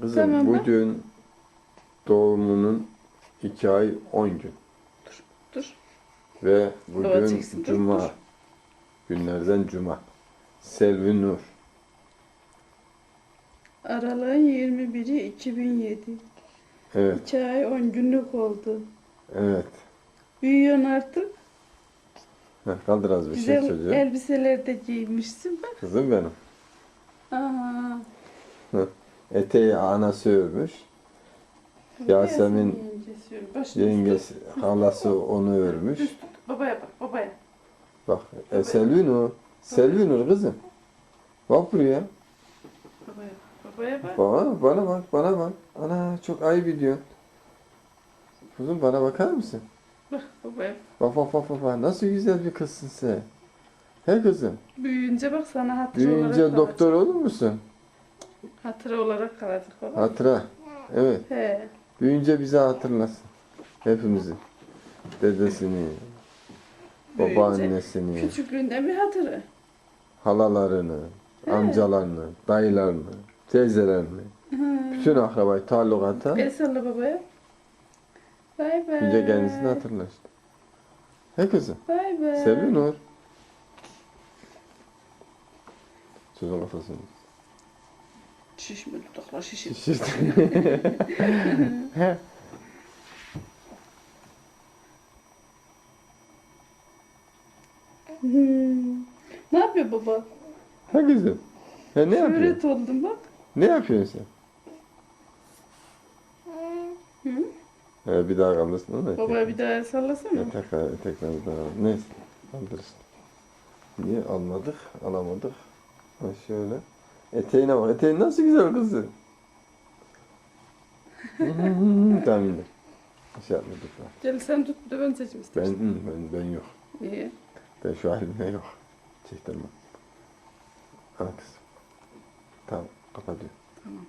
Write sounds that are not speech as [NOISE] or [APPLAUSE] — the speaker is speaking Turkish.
Kızım Tamam bak. bugün doğumunun 2 ay 10 gün. Dur. Ve Baba bugün çeksin, dur, cuma. dur. Günlerden cuma. Selvi Nur. Aralığın 21'i 2007. Evet, 2 ay 10 günlük oldu. evet. Büyüyorsun artık. Heh, kaldır az bir şey Güzel çocuğu. elbiseler de giymişsin bak. Kızım benim. Aa. Eteği anası örmüş. Yasemin yengesi Yengesi, halası onu örmüş. Babaya bak babaya. Bak, e, Selvi Nur. Selvi Nur kızım. Bak buraya. Babaya. Babaya bak. Bana, bana bak, bana bak. Ana çok ayıp ediyorsun. Kızım bana bakar mısın? Bak babaya. Bak bak bak bak. Nasıl güzel bir kızsın sen. He kızım. Büyüyünce bak sana olarak Büyüyünce kalacak. doktor olur musun? Hatıra olarak kalacak baba. Hatıra. Evet. He. Büyüyünce bizi hatırlasın. Hepimizi. Dedesini, Büyüyünce babaannesini, Küçüklüğünde bir hatırı. halalarını, amcalarını, dayılarını, teyzelerini, bütün akrabayı taallukata El salla babaya. Bay bay. Önce kendisini hatırla işte. He kızım. Bay bay. Selvi Nur. Çocuğun kafasını Şişme dudaklar şişir. Hmm. [LAUGHS] Ne yapıyor baba? He kızım. He ne yapıyorsun? Öğret oldum bak. Ne yapıyorsun sen? Hı? He bir daha kaldırsın onu. Babaya bir daha el sallasana. E, tekrar, tekrar bir daha. Neyse. Kaldır işte. Niye almadık, alamadık. Ha şöyle. Eteğine bak. Eteğin nasıl güzel kızım. Hmm, tamam indir. Şey yapmadık. daha. Gel sen tut de ben seçim Ben, istersen. hı, ben, ben yok. İyi. Ben şu halimde yok. Çektirme. Al kızım. Tamam, kapatıyorum. Tamam.